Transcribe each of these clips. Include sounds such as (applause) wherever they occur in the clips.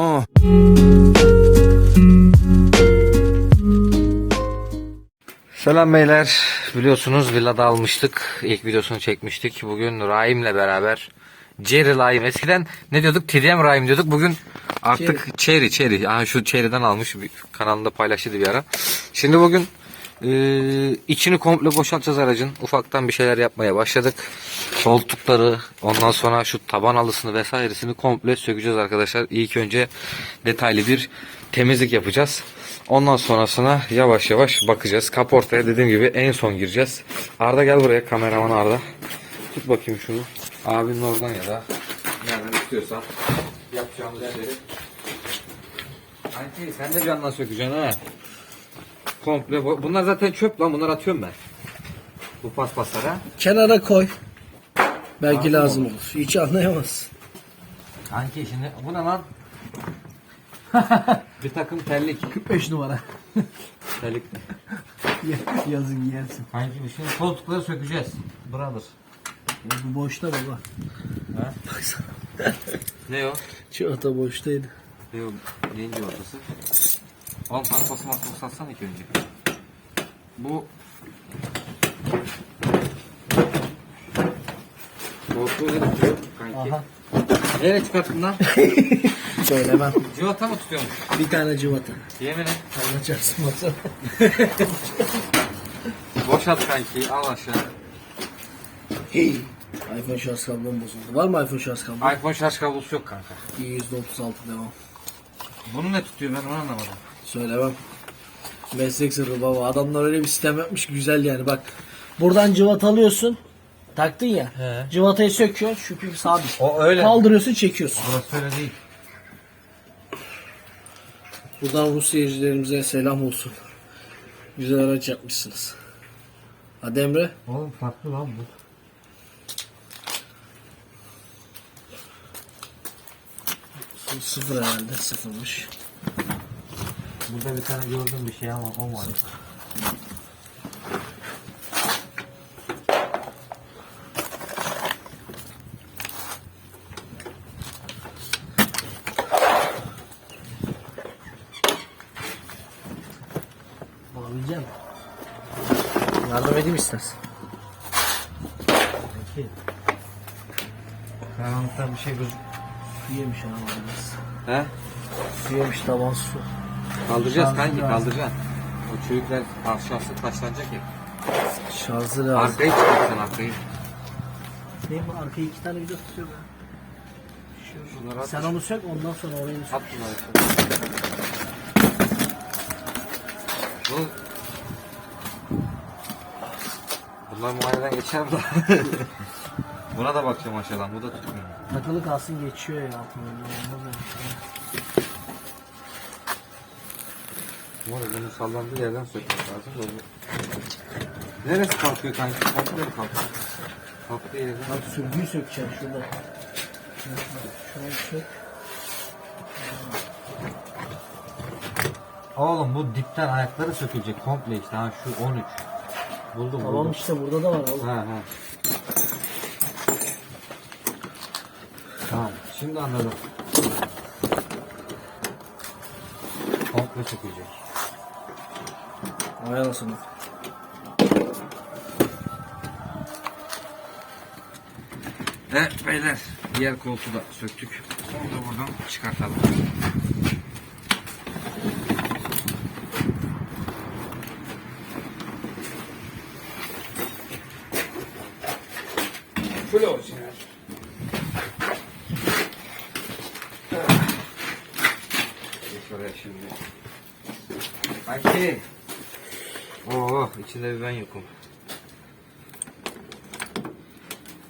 Uh. Selam beyler. Biliyorsunuz villada almıştık. İlk videosunu çekmiştik. Bugün Rahim'le beraber Cherry Rahim. Eskiden ne diyorduk? TDM Rahim diyorduk. Bugün artık Cherry Cherry. Aha şu Cherry'den almış. Bir kanalında paylaştıydı bir ara. Şimdi bugün e, içini komple boşaltacağız aracın. Ufaktan bir şeyler yapmaya başladık. Koltukları, ondan sonra şu taban alısını vesairesini komple sökeceğiz arkadaşlar. İlk önce detaylı bir temizlik yapacağız. Ondan sonrasına yavaş yavaş bakacağız. Kaportaya dediğim gibi en son gireceğiz. Arda gel buraya kameraman Arda. Tut bakayım şunu. Abinin oradan ya da nereden istiyorsan yapacağımız yerleri. Anki sen de bir yandan sökeceksin ha. Komple bu- bunlar zaten çöp lan bunları atıyorum ben. Bu paspaslara. Kenara koy. Belki lazım olur. Hiç anlayamazsın. Anki şimdi bu ne lan? (laughs) bir takım terlik. 45 numara. Terlik. Yazın giyersin. Kanki şimdi koltukları sökeceğiz. Brother. Ya bu boşta baba. Ha? Baksana. Ne o? Çiğata boştaydı. Ne o? Neyin civatası? Al paspası maspası satsana ilk önce. Bu Koltuğu ne tutuyor kanki? Aha. Nereye çıkarttın lan? (laughs) Söylemem. Civata mı tutuyormuş? Bir tane cıvata. Yemin et. Anlayacaksın baksana. (laughs) Boşalt kanki al aşağı. Hey. iPhone şarj kablom bozuldu. Var mı iPhone şarj kablo? iPhone şarj kablosu yok kanka. %36 devam. Bunu ne tutuyor ben onu anlamadım. Söylemem. Meslek sırrı baba. Adamlar öyle bir sistem yapmış ki güzel yani. Bak buradan cıvata alıyorsun. Taktın ya. He. Cıvatayı söküyor. Şu pip sabit. O öyle. Kaldırıyorsun çekiyorsun. Burası öyle değil. Buradan Rus seyircilerimize selam olsun. Güzel araç yapmışsınız. Hadi Emre. Oğlum farklı lan bu. Sı- Sıfır herhalde. Sıfırmış. Burada bir tane gördüm bir şey ama o Bulabileceğim. Yardım edeyim istersen. Peki. Karanlıktan bir şey göz... Su yemiş biraz. He? Su yemiş taban su. Kaldıracağız Şarjı kanki lazım. kaldıracaksın. O çürükler aşağısı taşlanacak ya. Şarjı lazım. Arkayı çıkartacaksın arkayı. Ne bu? Arkaya iki tane video tutuyor be. Şunları at. Sen onu sök ondan sonra orayı sök. At bunları. Bu... Bunlar muayeneden geçer mi? (laughs) Buna da bakacağım aşağıdan. Bu da tutmuyor. Takılı kalsın geçiyor ya. altına. Olmaz. Bu arada bunu sallandığı yerden sökmek lazım. bu- Neresi kalkıyor kanki? Kalkıyor mu kalkıyor? Kalktığı yerden. Bak sürgüyü sökeceksin şurada. Şunu sök. Oğlum bu dipten ayakları sökülecek komple işte. Ha şu 13. Buldum Tamam buldum. işte burada da var oğlum. Ha ha. Tamam. Şimdi anladım. Komple sökülecek. Vay anasını. Evet beyler diğer koltuğu da söktük. Onu da buradan çıkartalım. Full orijinal. Geç oraya şimdi. Kanki. Oo içinde bir ben yokum.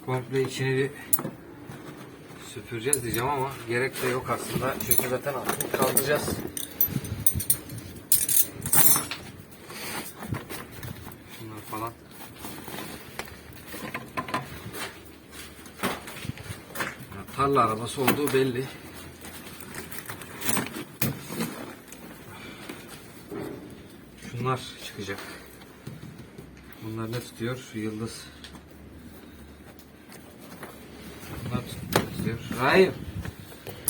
Komple içini bir süpüreceğiz diyeceğim ama gerek de yok aslında. Çünkü zaten altını kaldıracağız. Şunlar falan. Ya, Tarla arabası olduğu belli. Şunlar çıkacak. Bunlar ne tutuyor? Yıldız. Bunlar tutuyor. Hayır.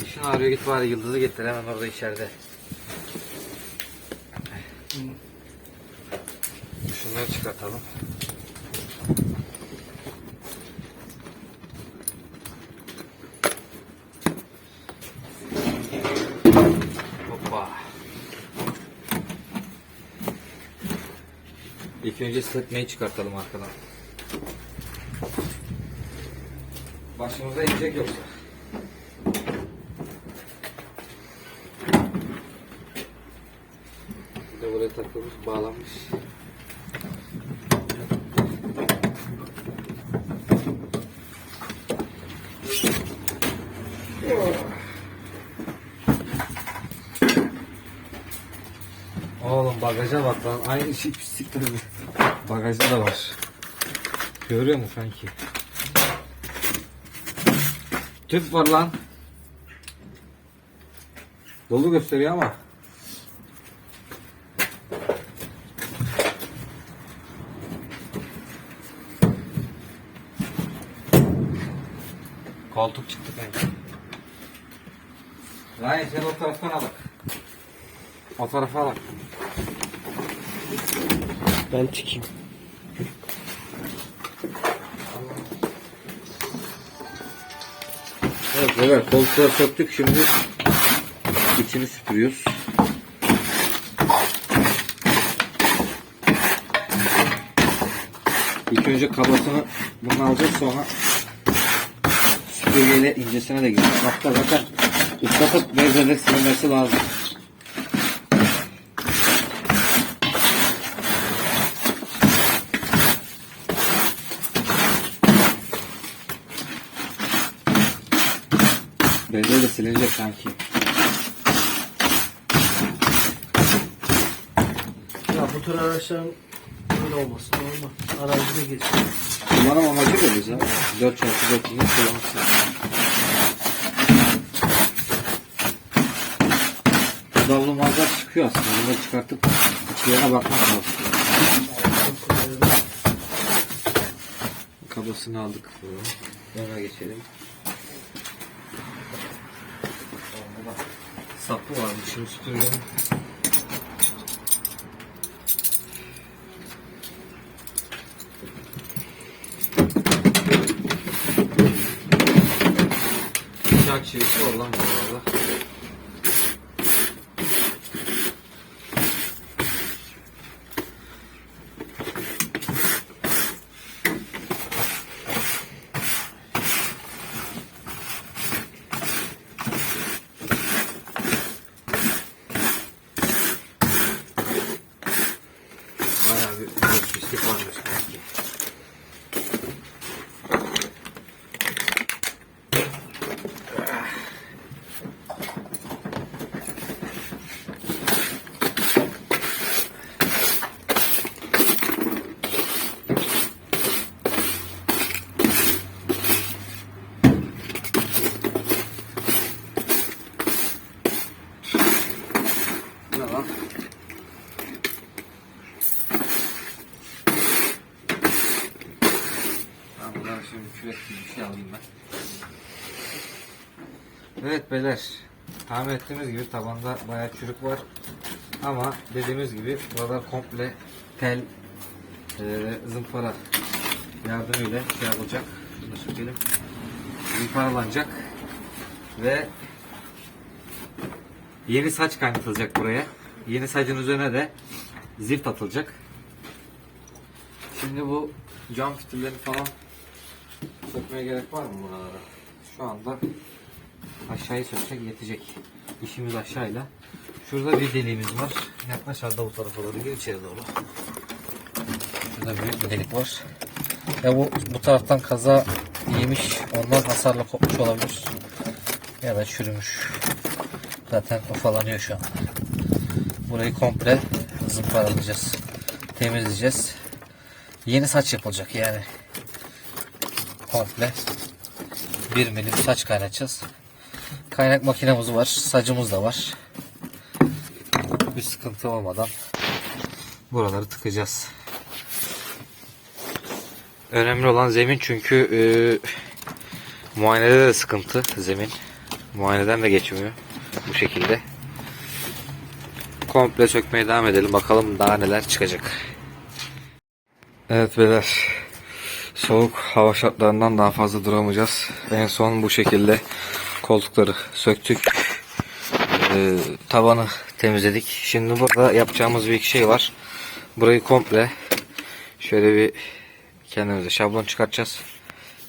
Başın ağrıyor git bari yıldızı getir hemen orada içeride. Şunları çıkartalım. İlk önce sletmeyi çıkartalım arkadan. Başımıza inecek yoksa. Bir de buraya takılmış, bağlanmış. Oğlum bagaja bak lan. Aynı şey pislik tabii. Bagajda da var. Görüyor musun sanki? Tüp var lan. Dolu gösteriyor ama. Koltuk çıktı kanka. Ryan sen o taraftan al. O tarafa bak. Ben çıkayım. Evet beyler koltuğa söktük şimdi içini süpürüyoruz. İlk önce kabasını bunu alacağız sonra süpürgeyle incesine de gireceğiz. Hatta zaten ıslatıp bezle silinmesi lazım. Bezle de silinecek sanki. Ya bu tür araçların böyle olması normal. Arazide geçiyor. Kullanım amacı bu bize. 4x4 yıl kullanırsın. Davlumazlar çıkıyor aslında. Bunları çıkartıp içlerine bakmak lazım. Kabasını aldık. Yana geçelim. Orada da sapı varmış. Şimdi süpürgenin. Bıçak çivisi var lan bu arada. Bayağı bir, bir pislik varmış sanki. Ne lan? Ben buradan şimdi kürek gibi bir şey alayım ben. Evet. Tahmin ettiğimiz gibi tabanda bayağı çürük var. Ama dediğimiz gibi burada komple tel e, zımpara yardımıyla şey yapılacak. Şunu sökelim. Zımparalanacak. Ve yeni saç kaynatılacak buraya. Yeni sacın üzerine de zift atılacak. Şimdi bu cam fitillerini falan sökmeye gerek var mı buralara? Şu anda aşağıyı söksek yetecek. İşimiz aşağıyla. Şurada bir deliğimiz var. Yaklaş Arda bu tarafa doğru gir içeri doğru. Şurada büyük bir delik var. Ya bu bu taraftan kaza yemiş, ondan hasarla kopmuş olabilir. Ya da çürümüş. Zaten ufalanıyor şu an. Burayı komple zımparalayacağız. Temizleyeceğiz. Yeni saç yapılacak yani. Komple. Bir milim saç kaynatacağız. Kaynak makinemiz var. Sacımız da var. Bir sıkıntı olmadan buraları tıkacağız. Önemli olan zemin çünkü e, muayenede de sıkıntı zemin. Muayeneden de geçmiyor. Bu şekilde. Komple sökmeye devam edelim. Bakalım daha neler çıkacak. Evet beyler. Soğuk hava şartlarından daha fazla duramayacağız. En son bu şekilde koltukları söktük. Ee, tavanı temizledik. Şimdi burada yapacağımız bir şey var. Burayı komple şöyle bir kendimize şablon çıkartacağız.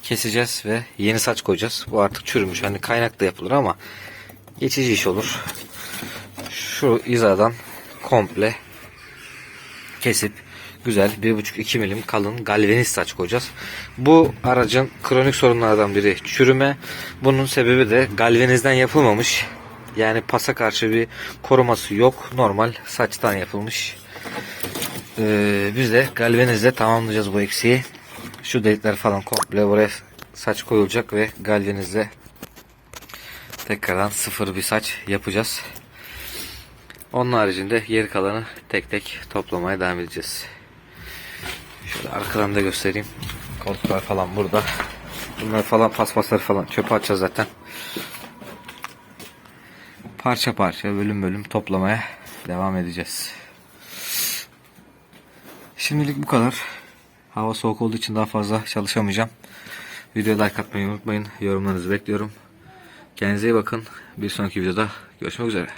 Keseceğiz ve yeni saç koyacağız. Bu artık çürümüş. Hani kaynakla yapılır ama geçici iş olur. Şu hizadan komple kesip güzel 1,5-2 milim kalın galvaniz saç koyacağız. Bu aracın kronik sorunlardan biri çürüme. Bunun sebebi de galvanizden yapılmamış. Yani pasa karşı bir koruması yok. Normal saçtan yapılmış. Ee, biz de galvanizle tamamlayacağız bu eksiği. Şu delikler falan komple buraya saç koyulacak ve galvanizle tekrardan sıfır bir saç yapacağız. Onun haricinde geri kalanı tek tek toplamaya devam edeceğiz. Şöyle arkadan da göstereyim. Koltuklar falan burada. Bunlar falan paspasları falan çöpe atacağız zaten. Parça parça bölüm bölüm toplamaya devam edeceğiz. Şimdilik bu kadar. Hava soğuk olduğu için daha fazla çalışamayacağım. Videoya like atmayı unutmayın. Yorumlarınızı bekliyorum. Kendinize iyi bakın. Bir sonraki videoda görüşmek üzere.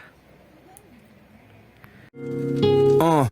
Uh.